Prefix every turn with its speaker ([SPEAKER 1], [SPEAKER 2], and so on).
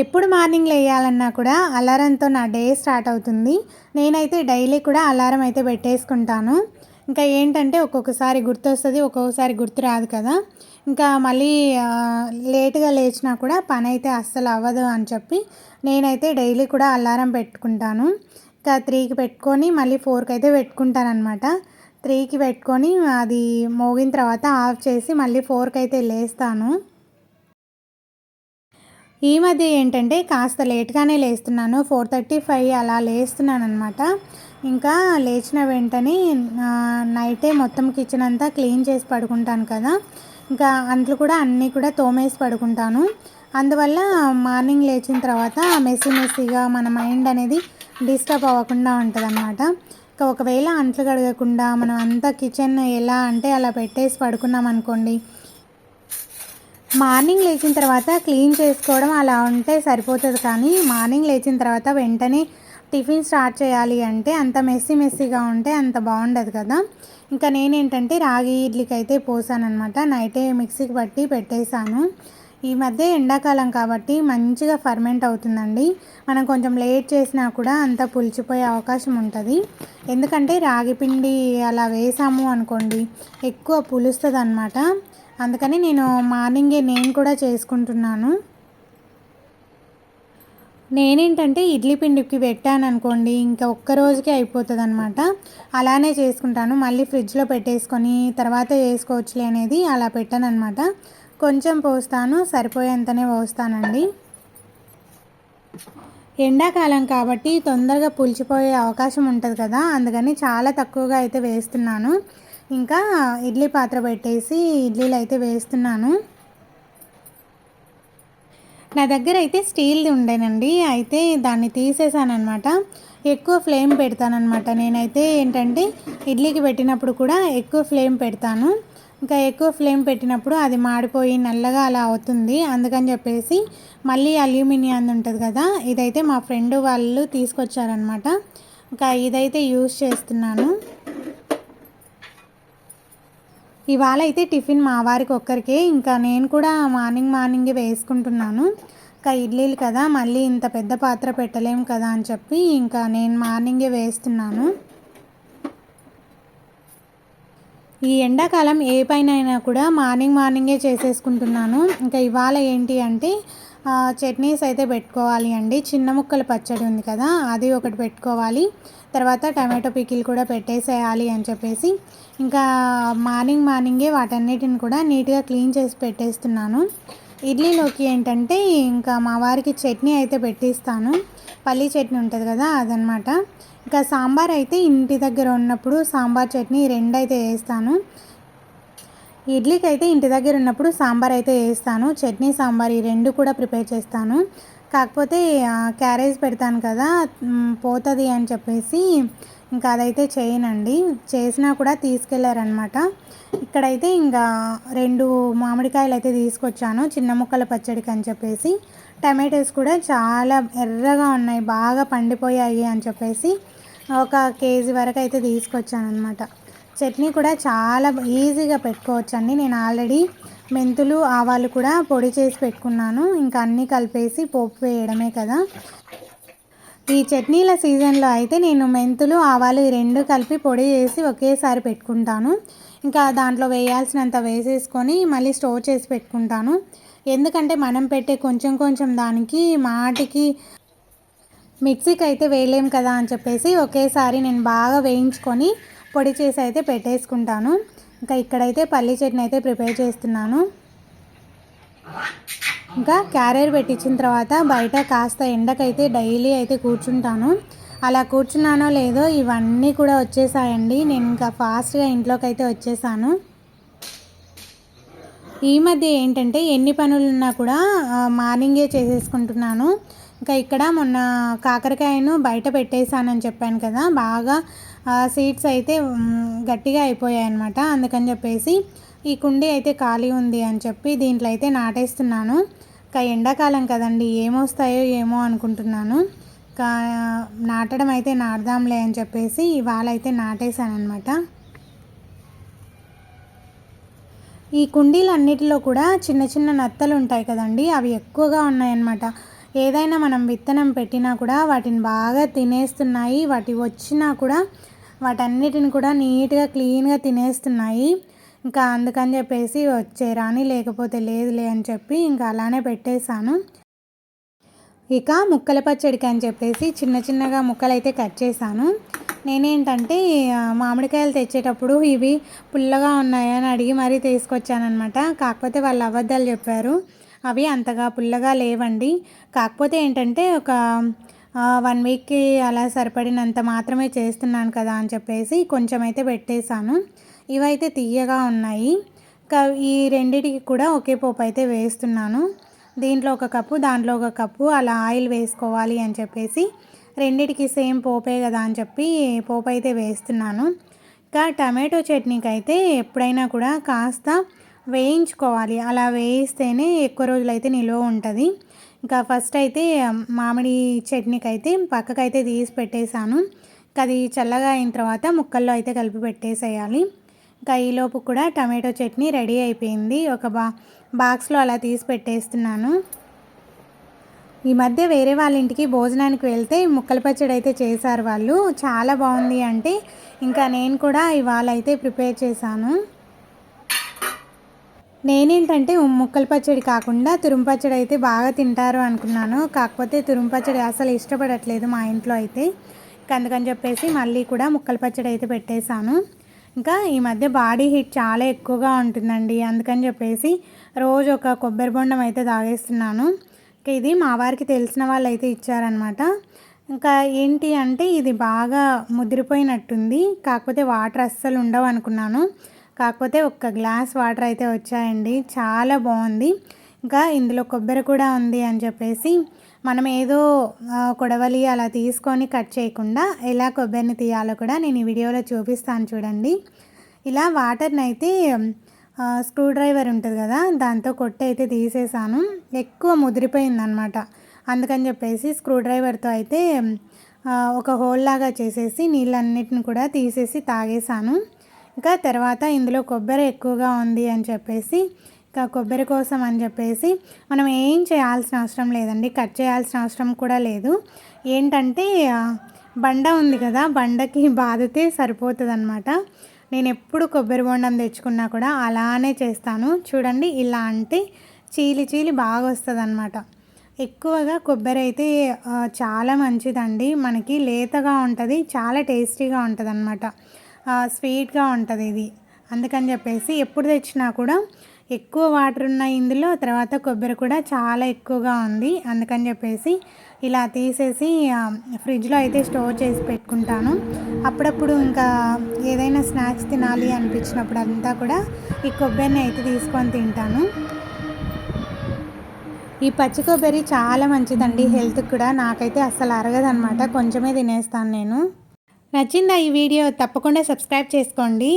[SPEAKER 1] ఎప్పుడు మార్నింగ్ లేయాలన్నా కూడా అలారంతో నా డే స్టార్ట్ అవుతుంది. నేనైతే డైలీ కూడా అలారం అయితే పెట్టేసుకుంటాను. ఇంకా ఏంటంటే ఒక్కొక్కసారి గుర్తొస్తుంది ఒక్కొక్కసారి గుర్తు రాదు కదా. ఇంకా మళ్ళీ లేటుగా లేచినా కూడా పని అయితే అస్సలు అవ్వదు అని చెప్పి నేనైతే డైలీ కూడా అలారం పెట్టుకుంటాను. ఇంకా త్రీకి పెట్టుకొని మళ్ళీ ఫోర్కి అయితే పెట్టుకుంటాను అనమాట త్రీకి పెట్టుకొని అది మోగిన తర్వాత ఆఫ్ చేసి మళ్ళీ ఫోర్కి అయితే లేస్తాను. ఈ మధ్య ఏంటంటే కాస్త లేట్గానే లేస్తున్నాను. ఫోర్ థర్టీ ఫైవ్ అలా లేస్తున్నాను అనమాట ఇంకా లేచిన వెంటనే నైటే మొత్తం కిచెన్ అంతా క్లీన్ చేసి పడుకుంటాను కదా. ఇంకా అంట్లు కూడా అన్నీ కూడా తోమేసి పడుకుంటాను. అందువల్ల మార్నింగ్ లేచిన తర్వాత మెస్సీ మెస్సీగా మన మైండ్ అనేది డిస్టర్బ్ అవ్వకుండా ఉంటుంది అనమాట ఇంకా ఒకవేళ అంట్లు కడగకుండా మనం అంతా కిచెన్ ఎలా అంటే అలా పెట్టేసి పడుకున్నాం అనుకోండి మార్నింగ్ లేచిన తర్వాత క్లీన్ చేసుకోవడం అలా ఉంటే సరిపోతుంది కానీ మార్నింగ్ లేచిన తర్వాత వెంటనే టిఫిన్ స్టార్ట్ చేయాలి అంటే అంత మెస్సీ మెస్సీగా ఉంటే అంత బాగుండదు కదా. ఇంకా నేనేంటంటే రాగి ఇడ్లీకి అయితే పోసానమాట నైటే మిక్సీకి పట్టి పెట్టేశాను. ఈ మధ్య ఎండాకాలం కాబట్టి మంచిగా ఫర్మెంట్ అవుతుందండి. మనం కొంచెం లేట్ చేసినా కూడా అంత పులిచిపోయే అవకాశం ఉంటుంది. ఎందుకంటే రాగి పిండి అలా వేసాము అనుకోండి ఎక్కువ పులుస్తుంది అనమాట అందుకని నేను మార్నింగే నేను కూడా చేసుకుంటున్నాను. నేనేంటంటే ఇడ్లీ పిండికి పెట్టాను అనుకోండి ఇంకా ఒక్క రోజుకే అయిపోతుంది అనమాట అలానే చేసుకుంటాను. మళ్ళీ ఫ్రిడ్జ్లో పెట్టేసుకొని తర్వాత చేసుకోవచ్చులే అనేది అలా పెట్టాను అనమాట కొంచెం పోస్తాను సరిపోయేంతనే పోస్తానండి. ఎండాకాలం కాబట్టి తొందరగా పులిచిపోయే అవకాశం ఉంటుంది కదా అందుకని చాలా తక్కువగా అయితే వేస్తున్నాను. ఇంకా ఇడ్లీ పాత్ర పెట్టేసి ఇడ్లీలు అయితే వేస్తున్నాను. నా దగ్గర అయితే స్టీల్ది ఉండేనండి. అయితే దాన్ని తీసేసానమాట ఎక్కువ ఫ్లేమ్ పెడతానమాట నేనైతే ఏంటంటే ఇడ్లీకి పెట్టినప్పుడు కూడా ఎక్కువ ఫ్లేమ్ పెడతాను. ఇంకా ఎక్కువ ఫ్లేమ్ పెట్టినప్పుడు అది మాడిపోయి నల్లగా అలా అవుతుంది. అందుకని చెప్పేసి మళ్ళీ అల్యూమినియం ఉంటుంది కదా ఇదైతే మా ఫ్రెండ్ వాళ్ళు తీసుకొచ్చారనమాట ఇంకా ఇదైతే యూస్ చేస్తున్నాను. ఇవాళ అయితే టిఫిన్ మా వారికి ఒక్కరికే. ఇంకా నేను కూడా మార్నింగ్ మార్నింగే వేసుకుంటున్నాను. ఇంకా ఇడ్లీలు కదా మళ్ళీ ఇంత పెద్ద పాత్ర పెట్టలేము కదా అని చెప్పి ఇంకా నేను మార్నింగే వేస్తున్నాను. ఈ ఎండాకాలం ఏ పైన అయినా కూడా మార్నింగ్ మార్నింగే చేసేసుకుంటున్నాను. ఇంకా ఇవాళ ఏంటి అంటే చట్నీస్ అయితే పెట్టుకోవాలి అండి. చిన్న ముక్కల పచ్చడి ఉంది కదా అది ఒకటి పెట్టుకోవాలి. తర్వాత టమాటో పికిల్ కూడా పెట్టేసేయాలి అని చెప్పేసి ఇంకా మార్నింగ్ మార్నింగే వాటన్నిటిని కూడా నీట్గా క్లీన్ చేసి పెట్టేస్తున్నాను. ఇడ్లీలోకి ఏంటంటే ఇంకా మా వారికి చట్నీ అయితే పెట్టిస్తాను. పల్లీ చట్నీ ఉంటుంది కదా అదనమాట ఇంకా సాంబార్ అయితే ఇంటి దగ్గర ఉన్నప్పుడు సాంబార్ చట్నీ రెండు అయితే వేస్తాను ఇడ్లీకి అయితే ఇంటి దగ్గర ఉన్నప్పుడు సాంబార్ అయితే వేస్తాను చట్నీ సాంబార్ ఈ రెండు కూడా ప్రిపేర్ చేస్తాను. కాకపోతే క్యారేజ్ పెడతాను కదా పోతుంది అని చెప్పేసి ఇంకా అదైతే చేయనండి. చేసినా కూడా తీసుకెళ్ళారనమాట ఇక్కడైతే ఇంకా రెండు మామిడికాయలు అయితే తీసుకొచ్చాను చిన్న ముక్కల పచ్చడికి అని చెప్పేసి. టమాటోస్ కూడా చాలా ఎర్రగా ఉన్నాయి బాగా పండిపోయాయి అని చెప్పేసి ఒక కేజీ వరకు అయితే తీసుకొచ్చాను అనమాట చట్నీ కూడా చాలా ఈజీగా పెట్టుకోవచ్చండి. నేను ఆల్రెడీ మెంతులు ఆవాలు కూడా పొడి చేసి పెట్టుకున్నాను. ఇంకా అన్నీ కలిపేసి పోపు వేయడమే కదా. ఈ చట్నీల సీజన్లో అయితే నేను మెంతులు ఆవాలు ఈ రెండు కలిపి పొడి చేసి ఒకేసారి పెట్టుకుంటాను. ఇంకా దాంట్లో వేయాల్సినంత వేసేసుకొని మళ్ళీ స్టోర్ చేసి పెట్టుకుంటాను. ఎందుకంటే మనం పెట్టే కొంచెం కొంచెం దానికి మాటికి మిక్సీకి అయితే వేయలేం కదా అని చెప్పేసి ఒకేసారి నేను బాగా వేయించుకొని పొడి చేసి అయితే పెట్టేసుకుంటాను. ఇంకా ఇక్కడైతే పల్లీ చట్నీ అయితే ప్రిపేర్ చేస్తున్నాను. ఇంకా క్యారియర్ పెట్టించిన తర్వాత బయట కాస్త ఎండకైతే డైలీ అయితే కూర్చుంటాను. అలా కూర్చున్నానో లేదో ఇవన్నీ కూడా వచ్చేసాయండి. నేను ఇంకా ఫాస్ట్గా ఇంట్లోకి అయితే వచ్చేసాను. ఈ మధ్య ఏంటంటే ఎన్ని పనులు ఉన్నా కూడా మార్నింగే చేసేసుకుంటున్నాను. ఇంకా ఇక్కడ మొన్న కాకరకాయను బయట పెట్టేశానని చెప్పాను కదా బాగా సీడ్స్ అయితే గట్టిగా అయిపోయాయి అనమాట అందుకని చెప్పేసి ఈ కుండీ అయితే ఖాళీ ఉంది అని చెప్పి దీంట్లో అయితే నాటేస్తున్నాను. ఇంకా ఎండాకాలం కదండి ఏమొస్తాయో ఏమో అనుకుంటున్నాను. ఇంకా నాటడం అయితే నాటుదాంలే అని చెప్పేసి ఇవాళ అయితే నాటేశాను అనమాట ఈ కుండీలన్నిటిలో కూడా చిన్న చిన్న నత్తలు ఉంటాయి కదండి అవి ఎక్కువగా ఉన్నాయన్నమాట. ఏదైనా మనం విత్తనం పెట్టినా కూడా వాటిని బాగా తినేస్తున్నాయి వాటి వచ్చినా కూడా వాటన్నిటిని కూడా నీట్గా క్లీన్గా తినేస్తున్నాయి. ఇంకా అందుకని చెప్పేసి వచ్చే రాని లేకపోతే లేదులే అని చెప్పి ఇంకా అలానే పెట్టేశాను. ఇక ముక్కల పచ్చడికి అని చెప్పేసి చిన్న చిన్నగా ముక్కలైతే కట్ చేశాను. నేనేంటంటే మామిడికాయలు తెచ్చేటప్పుడు ఇవి పుల్లగా ఉన్నాయని అడిగి మరీ తీసుకొచ్చానమాట కాకపోతే వాళ్ళు అబద్ధాలు చెప్పారు. అవి అంతగా పుల్లగా లేవండి. కాకపోతే ఏంటంటే ఒక వన్ వీక్కి అలా సరిపడినంత మాత్రమే చేస్తున్నాను కదా అని చెప్పేసి కొంచెం అయితే పెట్టేశాను. ఇవైతే తీయగా ఉన్నాయి. ఈ రెండిటికి కూడా ఒకే పోపు అయితే వేస్తున్నాను. దీంట్లో ఒక కప్పు దాంట్లో ఒక కప్పు అలా ఆయిల్ వేసుకోవాలి అని చెప్పేసి రెండిటికి సేమ్ పోపే కదా అని చెప్పి పోపు అయితే వేస్తున్నాను. ఇంకా టమాటో చట్నీకి అయితే ఎప్పుడైనా కూడా కాస్త వేయించుకోవాలి. అలా వేయిస్తేనే ఎక్కువ రోజులు అయితే నిలువ ఉంటుంది. ఇంకా ఫస్ట్ అయితే మామిడి చట్నీకి అయితే పక్కకైతే తీసి పెట్టేశాను. ఇంకా అది చల్లగా అయిన తర్వాత ముక్కల్లో అయితే కలిపి పెట్టేసేయాలి. ఇంకా ఈలోపు కూడా టమాటో చట్నీ రెడీ అయిపోయింది. ఒక బా బాక్స్లో అలా తీసి పెట్టేస్తున్నాను. ఈ మధ్య వేరే వాళ్ళ ఇంటికి భోజనానికి వెళ్తే ముక్కల పచ్చడి అయితే చేశారు వాళ్ళు. చాలా బాగుంది అంటే ఇంకా నేను కూడా ఇవాళ అయితే ప్రిపేర్ చేశాను. నేనేంటంటే ముక్కల పచ్చడి కాకుండా తురుము పచ్చడి అయితే బాగా తింటారు అనుకున్నాను. కాకపోతే తురుము పచ్చడి అసలు ఇష్టపడట్లేదు మా ఇంట్లో అయితే. అందుకని చెప్పేసి మళ్ళీ కూడా ముక్కల పచ్చడి అయితే పెట్టేశాను. ఇంకా ఈ మధ్య బాడీ హీట్ చాలా ఎక్కువగా ఉంటుందండి. అందుకని చెప్పేసి రోజు ఒక కొబ్బరి బొండం అయితే తాగేస్తున్నాను. ఇంకా ఇది మా వారికి తెలిసిన వాళ్ళు అయితే ఇచ్చారనమాట ఇంకా ఏంటి అంటే ఇది బాగా ముదిరిపోయినట్టుంది. కాకపోతే వాటర్ అస్సలు ఉండవు అనుకున్నాను. కాకపోతే ఒక్క గ్లాస్ వాటర్ అయితే వచ్చాయండి. చాలా బాగుంది. ఇంకా ఇందులో కొబ్బరి కూడా ఉంది అని చెప్పేసి మనం ఏదో కొడవలి అలా తీసుకొని కట్ చేయకుండా ఎలా కొబ్బరిని తీయాలో కూడా నేను ఈ వీడియోలో చూపిస్తాను చూడండి. ఇలా వాటర్ని అయితే స్క్రూ డ్రైవర్ ఉంటుంది కదా దాంతో కొట్టి అయితే తీసేసాను. ఎక్కువ ముదిరిపోయిందనమాట అందుకని చెప్పేసి స్క్రూ డ్రైవర్తో అయితే ఒక హోల్ లాగా చేసేసి నీళ్ళన్నిటిని కూడా తీసేసి తాగేసాను. ఇంకా తర్వాత ఇందులో కొబ్బరి ఎక్కువగా ఉంది అని చెప్పేసి ఇంకా కొబ్బరి కోసం అని చెప్పేసి మనం ఏం చేయాల్సిన అవసరం లేదండి. కట్ చేయాల్సిన అవసరం కూడా లేదు. ఏంటంటే బండ ఉంది కదా బండకి బాధితే సరిపోతుంది అనమాట నేను ఎప్పుడు కొబ్బరి బొండం తెచ్చుకున్నా కూడా అలానే చేస్తాను. చూడండి ఇలా అంటే చీలి చీలి బాగా వస్తుంది అనమాట ఎక్కువగా కొబ్బరి అయితే చాలా మంచిదండి. మనకి లేతగా ఉంటుంది చాలా టేస్టీగా ఉంటుంది అనమాట స్వీట్గా ఉంటుంది ఇది. అందుకని చెప్పేసి ఎప్పుడు తెచ్చినా కూడా ఎక్కువ వాటర్ ఉన్నాయి ఇందులో తర్వాత కొబ్బరి కూడా చాలా ఎక్కువగా ఉంది. అందుకని చెప్పేసి ఇలా తీసేసి ఫ్రిడ్జ్లో అయితే స్టోర్ చేసి పెట్టుకుంటాను. అప్పుడప్పుడు ఇంకా ఏదైనా స్నాక్స్ తినాలి అనిపించినప్పుడు అంతా కూడా ఈ కొబ్బరిని అయితే తీసుకొని తింటాను. ఈ పచ్చి కొబ్బరి చాలా మంచిదండి. హెల్త్కి కూడా నాకైతే అస్సలు అరగదనమాట కొంచెమే తినేస్తాను నేను. నచ్చిందా ఈ వీడియో తప్పకుండా సబ్స్క్రైబ్ చేసుకోండి.